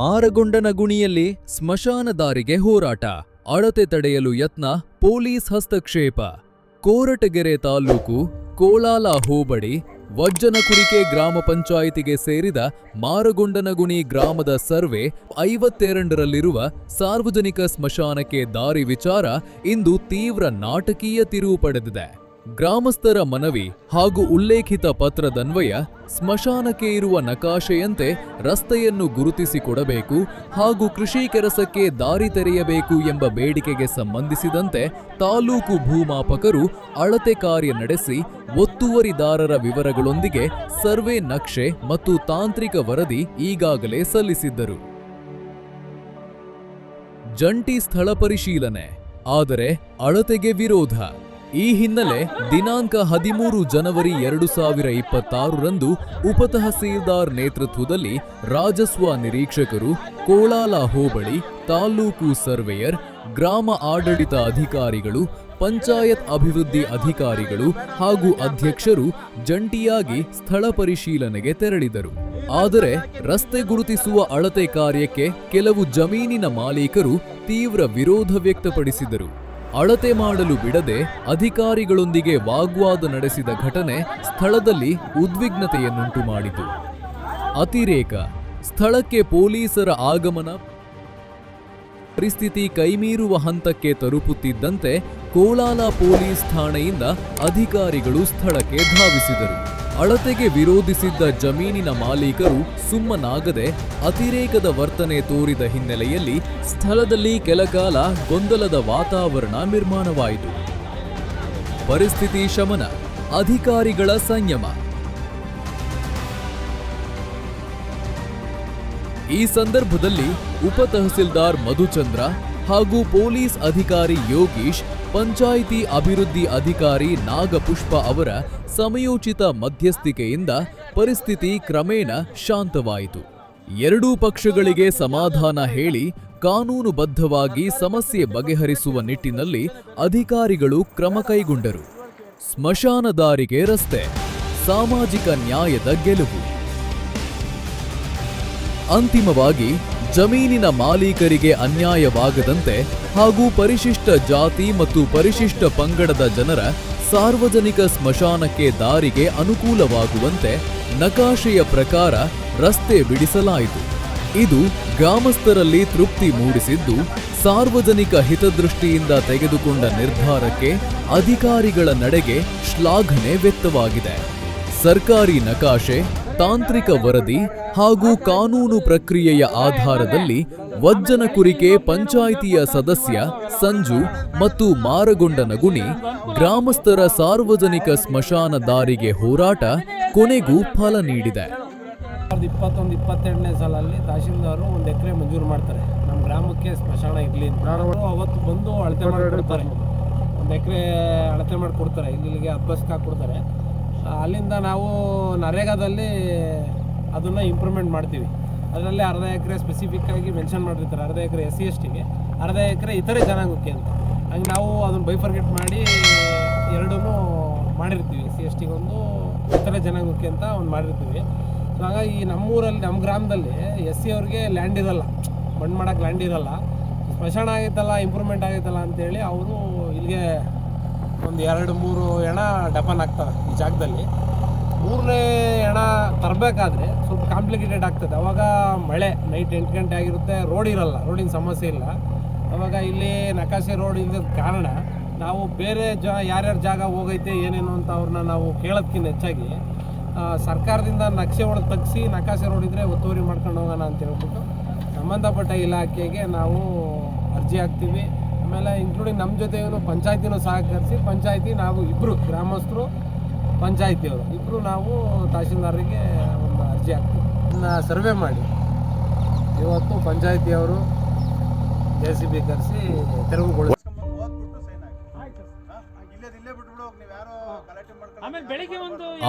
ಮಾರಗೊಂಡನಗುಣಿಯಲ್ಲಿ ಸ್ಮಶಾನದಾರಿಗೆ ಹೋರಾಟ, ಅಳತೆ ತಡೆಯಲು ಯತ್ನ, ಪೊಲೀಸ್ ಹಸ್ತಕ್ಷೇಪ. ಕೋರಟಗೆರೆ ತಾಲೂಕು ಕೋಲಾಲ ಹೋಬಳಿ ವಜ್ಜನಕುರಿಕೆ ಗ್ರಾಮ ಪಂಚಾಯಿತಿಗೆ ಸೇರಿದ ಮಾರಗೊಂಡನಗುಣಿ ಗ್ರಾಮದ ಸರ್ವೆ ಐವತ್ತೆರಡರಲ್ಲಿರುವ ಸಾರ್ವಜನಿಕ ಸ್ಮಶಾನಕ್ಕೆ ದಾರಿ ವಿಚಾರ ಇಂದು ತೀವ್ರ ನಾಟಕೀಯ ತಿರುವು ಪಡೆದಿದೆ. ಗ್ರಾಮಸ್ಥರ ಮನವಿ ಹಾಗೂ ಉಲ್ಲೇಖಿತ ಪತ್ರದನ್ವಯ ಸ್ಮಶಾನಕ್ಕೆ ಇರುವ ನಕಾಶೆಯಂತೆ ರಸ್ತೆಯನ್ನು ಗುರುತಿಸಿಕೊಡಬೇಕು ಹಾಗೂ ಕೃಷಿ ಕೆಲಸಕ್ಕೆ ದಾರಿ ತೆರೆಯಬೇಕು ಎಂಬ ಬೇಡಿಕೆಗೆ ಸಂಬಂಧಿಸಿದಂತೆ ತಾಲೂಕು ಭೂಮಾಪಕರು ಅಳತೆ ಕಾರ್ಯ ನಡೆಸಿ ಒತ್ತುವರಿದಾರರ ವಿವರಗಳೊಂದಿಗೆ ಸರ್ವೆ ನಕ್ಷೆ ಮತ್ತು ತಾಂತ್ರಿಕ ವರದಿ ಈಗಾಗಲೇ ಸಲ್ಲಿಸಿದ್ದರು. ಜಂಟಿ ಸ್ಥಳ ಪರಿಶೀಲನೆ, ಆದರೆ ಅಳತೆಗೆ ವಿರೋಧ. ಈ ಹಿನ್ನೆಲೆ ದಿನಾಂಕ ಹದಿಮೂರು ಜನವರಿ ಎರಡು ಸಾವಿರ ಇಪ್ಪತ್ತಾರರಂದು ಉಪತಹಸೀಲ್ದಾರ್ ನೇತೃತ್ವದಲ್ಲಿ ರಾಜಸ್ವ ನಿರೀಕ್ಷಕರು ಕೋಳಾಲ ಹೋಬಳಿ ತಾಲೂಕು ಸರ್ವೇಯರ್, ಗ್ರಾಮ ಆಡಳಿತ ಅಧಿಕಾರಿಗಳು, ಪಂಚಾಯತ್ ಅಭಿವೃದ್ಧಿ ಅಧಿಕಾರಿಗಳು ಹಾಗೂ ಅಧ್ಯಕ್ಷರು ಜಂಟಿಯಾಗಿ ಸ್ಥಳ ಪರಿಶೀಲನೆಗೆ ತೆರಳಿದರು. ಆದರೆ ರಸ್ತೆ ಗುರುತಿಸುವ ಅಳತೆ ಕಾರ್ಯಕ್ಕೆ ಕೆಲವು ಜಮೀನಿನ ಮಾಲೀಕರು ತೀವ್ರ ವಿರೋಧ ವ್ಯಕ್ತಪಡಿಸಿದರು. ಅಳತೆ ಮಾಡಲು ಬಿಡದೆ ಅಧಿಕಾರಿಗಳೊಂದಿಗೆ ವಾಗ್ವಾದ ನಡೆಸಿದ ಘಟನೆ ಸ್ಥಳದಲ್ಲಿ ಉದ್ವಿಗ್ನತೆಯನ್ನುಂಟು ಮಾಡಿತು. ಅತಿರೇಕ, ಸ್ಥಳಕ್ಕೆ ಪೊಲೀಸರ ಆಗಮನ ಪರಿಸ್ಥಿತಿ ಕೈಮೀರುವ ಹಂತಕ್ಕೆ ತಲುಪುತ್ತಿದ್ದಂತೆ ಕೋಲಾಲ ಪೊಲೀಸ್ ಠಾಣೆಯಿಂದ ಅಧಿಕಾರಿಗಳು ಸ್ಥಳಕ್ಕೆ ಧಾವಿಸಿದರು. ಅಳತೆಗೆ ವಿರೋಧಿಸಿದ್ದ ಜಮೀನಿನ ಮಾಲೀಕರು ಸುಮ್ಮನಾಗದೆ ಅತಿರೇಕದ ವರ್ತನೆ ತೋರಿದ ಹಿನ್ನೆಲೆಯಲ್ಲಿ ಸ್ಥಳದಲ್ಲಿ ಕೆಲಕಾಲ ಗೊಂದಲದ ವಾತಾವರಣ ನಿರ್ಮಾಣವಾಯಿತು. ಪರಿಸ್ಥಿತಿ ಶಮನ, ಅಧಿಕಾರಿಗಳ ಸಂಯಮ. ಈ ಸಂದರ್ಭದಲ್ಲಿ ಉಪ ತಹಸೀಲ್ದಾರ್ ಮಧುಚಂದ್ರ ಹಾಗೂ ಪೊಲೀಸ್ ಅಧಿಕಾರಿ ಯೋಗೀಶ್, ಪಂಚಾಯಿತಿ ಅಭಿವೃದ್ಧಿ ಅಧಿಕಾರಿ ನಾಗಪುಷ್ಪ ಅವರ ಸಮಯೋಚಿತ ಮಧ್ಯಸ್ಥಿಕೆಯಿಂದ ಪರಿಸ್ಥಿತಿ ಕ್ರಮೇಣ ಶಾಂತವಾಯಿತು. ಎರಡೂ ಪಕ್ಷಗಳಿಗೆ ಸಮಾಧಾನ ಹೇಳಿ ಕಾನೂನುಬದ್ಧವಾಗಿ ಸಮಸ್ಯೆ ಬಗೆಹರಿಸುವ ನಿಟ್ಟಿನಲ್ಲಿ ಅಧಿಕಾರಿಗಳು ಕ್ರಮ ಕೈಗೊಂಡರು. ಸ್ಮಶಾನದಾರಿಗೆ ರಸ್ತೆ, ಸಾಮಾಜಿಕ ನ್ಯಾಯದ ಗೆಲುವು. ಅಂತಿಮವಾಗಿ ಜಮೀನಿನ ಮಾಲೀಕರಿಗೆ ಅನ್ಯಾಯವಾಗದಂತೆ ಹಾಗೂ ಪರಿಶಿಷ್ಟ ಜಾತಿ ಮತ್ತು ಪರಿಶಿಷ್ಟ ಪಂಗಡದ ಜನರ ಸಾರ್ವಜನಿಕ ಸ್ಮಶಾನಕ್ಕೆ ದಾರಿಗೆ ಅನುಕೂಲವಾಗುವಂತೆ ನಕಾಶೆಯ ಪ್ರಕಾರ ರಸ್ತೆ ಬಿಡಿಸಲಾಯಿತು. ಇದು ಗ್ರಾಮಸ್ಥರಲ್ಲಿ ತೃಪ್ತಿ ಮೂಡಿಸಿದ್ದು, ಸಾರ್ವಜನಿಕ ಹಿತದೃಷ್ಟಿಯಿಂದ ತೆಗೆದುಕೊಂಡ ನಿರ್ಧಾರಕ್ಕೆ ಅಧಿಕಾರಿಗಳ ನಡೆಗೆ ಶ್ಲಾಘನೆ ವ್ಯಕ್ತವಾಗಿದೆ. ಸರ್ಕಾರಿ ನಕಾಶೆ ತಾಂತ್ರಿಕ ವರದಿ ಹಾಗೂ ಕಾನೂನು ಪ್ರಕ್ರಿಯೆಯ ಆಧಾರದಲ್ಲಿ ವಜ್ಜನ ಕುರಿಕೆ ಪಂಚಾಯಿತಿಯ ಸದಸ್ಯ ಸಂಜು ಮತ್ತು ಮಾರಗೊಂಡನಗುಣಿ ಗ್ರಾಮಸ್ಥರ ಸಾರ್ವಜನಿಕ ಸ್ಮಶಾನ ದಾರಿಗೆ ಹೋರಾಟ ಕೊನೆಗೂ ಫಲ ನೀಡಿದೆ. ಸಾವಿರದ ಇಪ್ಪತ್ತೊಂದು ಇಪ್ಪತ್ತೆರಡನೇ ಸಾಲಲ್ಲಿ ತಹಶೀಲ್ದಾರು ಒಂದು ಎಕರೆ ಮಂಜೂರು ಮಾಡ್ತಾರೆ. ನಮ್ಮ ಗ್ರಾಮಕ್ಕೆ ಸ್ಮಶಾನ ಇರಲಿ ಅವತ್ತು ಬಂದು ಅಳತೆ ಮಾಡಿಕೊಡ್ತಾರೆ. ಒಂದು ಎಕರೆ ಅಳತೆ ಮಾಡಿ ಕೊಡ್ತಾರೆ ಇಲ್ಲಿಗೆ ಅಭ್ಯಾಸಕ್ಕೆ ಕೊಡ್ತಾರೆ. ಆ, ಅಲ್ಲಿಂದ ನಾವು ನರೇಗಾದಲ್ಲಿ ಅದನ್ನು ಇಂಪ್ರೂವ್ಮೆಂಟ್ ಮಾಡ್ತೀವಿ. ಅದರಲ್ಲಿ ಅರ್ಧ ಎಕರೆ ಸ್ಪೆಸಿಫಿಕ್ ಆಗಿ ಮೆನ್ಷನ್ ಮಾಡಿರ್ತಾರೆ ಅರ್ಧ ಎಕರೆ ಎಸ್ ಸಿ ಎಸ್ ಟಿಗೆ ಅರ್ಧ ಎಕರೆ ಇತರೆ ಜನಾಂಗಕ್ಕೆ ಅಂತ. ಹಂಗೆ ನಾವು ಅದನ್ನು ಬೈಫರ್ಗೆಟ್ ಮಾಡಿ ಎರಡೂ ಮಾಡಿರ್ತೀವಿ ಸಿ ಎಸ್ ಟಿಗೊಂದು ಒಂದು ಇತರೆ ಜನಾಂಗಕ್ಕೆ ಅಂತ ಒಂದು ಮಾಡಿರ್ತೀವಿ. ಸೊ ಹಾಗಾಗಿ ನಮ್ಮೂರಲ್ಲಿ, ನಮ್ಮ ಗ್ರಾಮದಲ್ಲಿ ಎಸ್ ಸಿ ಅವ್ರಿಗೆ ಲ್ಯಾಂಡ್ ಇರಲ್ಲ. ಮಣ್ಣು ಮಾಡೋಕೆ ಲ್ಯಾಂಡ್ ಇರಲ್ಲ. ಸ್ಮಶಾನ ಆಗೈತಲ್ಲ ಇಂಪ್ರೂವ್ಮೆಂಟ್ ಆಗೈತಲ್ಲ ಅಂತೇಳಿ ಅವರು ಇಲ್ಲಿಗೆ ಒಂದು ಎರಡು ಮೂರು ಹೆಣ ಡಪನ್ ಆಗ್ತವೆ ಈ ಜಾಗದಲ್ಲಿ. ಮೂರನೇ ಹೆಣ ತರಬೇಕಾದ್ರೆ ಸ್ವಲ್ಪ ಕಾಂಪ್ಲಿಕೇಟೆಡ್ ಆಗ್ತದೆ. ಅವಾಗ ಮಳೆ ನೈಟ್ ಎಂಟು ಗಂಟೆ ಆಗಿರುತ್ತೆ ರೋಡ್ ಇರಲ್ಲ ರೋಡಿನ ಸಮಸ್ಯೆ ಇಲ್ಲ. ಅವಾಗ ಇಲ್ಲಿ ನಕಾಶೆ ರೋಡ್ ಇಲ್ಲದ ಕಾರಣ ನಾವು ಬೇರೆ ಜ, ಯಾರ್ಯಾರು ಜಾಗ ಹೋಗೈತೆ, ಏನೇನು ಅಂತ ಅವ್ರನ್ನ ನಾವು ಕೇಳೋದ್ಕಿಂತ ಹೆಚ್ಚಾಗಿ ಸರ್ಕಾರದಿಂದ ನಕ್ಷೆ ಹೊಡೆದು ತಗ್ಸಿ ನಕಾಶೆ ರೋಡ್ ಇದ್ದರೆ ಒತ್ತುವರಿ ಮಾಡ್ಕೊಂಡು ಹೋಗೋಣ ಅಂತ ಹೇಳ್ಬಿಟ್ಟು ಸಂಬಂಧಪಟ್ಟ ಇಲಾಖೆಗೆ ನಾವು ಅರ್ಜಿ ಹಾಕ್ತೀವಿ. ಆಮೇಲೆ ಇನ್ಕ್ಲೂಡಿಂಗ್ ನಮ್ಮ ಜೊತೆಗೂ ಪಂಚಾಯತಿನೂ ಸಹಕರಿಸಿ, ಪಂಚಾಯತಿ ನಾವು ಇಬ್ಬರು ಗ್ರಾಮಸ್ಥರು, ಪಂಚಾಯತಿಯವರು. ಇಬ್ಬರು ನಾವು ತಹಶೀಲ್ದಾರರಿಗೆ ಒಂದು ಅರ್ಜಿ ಹಾಕ್ತೀವಿ. ಇನ್ನು ಸರ್ವೆ ಮಾಡಿ. ಇವತ್ತು ಪಂಚಾಯತಿಯವರು ಜೆ ಸಿ ಬಿ ಕರೆಸಿ ತೆರವುಗೊಳಿಸಿ.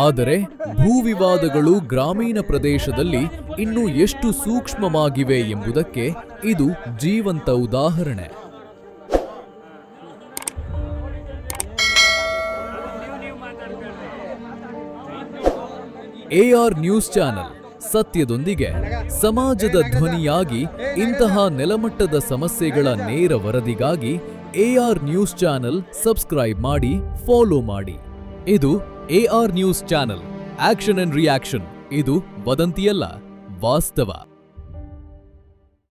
ಆದರೆ ಭೂ ವಿವಾದಗಳು ಗ್ರಾಮೀಣ ಪ್ರದೇಶದಲ್ಲಿ ಇನ್ನೂ ಎಷ್ಟು ಸೂಕ್ಷ್ಮವಾಗಿವೆ ಎಂಬುದಕ್ಕೆ ಇದು ಜೀವಂತ ಉದಾಹರಣೆ. ಎಆರ್ ನ್ಯೂಸ್ ಚಾನೆಲ್ ಸತ್ಯದೊಂದಿಗೆ ಸಮಾಜದ ಧ್ವನಿಯಾಗಿ ಇಂತಹ ನೆಲಮಟ್ಟದ ಸಮಸ್ಯೆಗಳ ನೇರ ವರದಿಗಾಗಿ ಎಆರ್ ನ್ಯೂಸ್ ಚಾನೆಲ್ ಸಬ್ಸ್ಕ್ರೈಬ್ ಮಾಡಿ, ಫಾಲೋ ಮಾಡಿ. ಇದು AR news channel. Action and reaction. ಇದು ವದಂತಿಯಲ್ಲ, ವಾಸ್ತವ.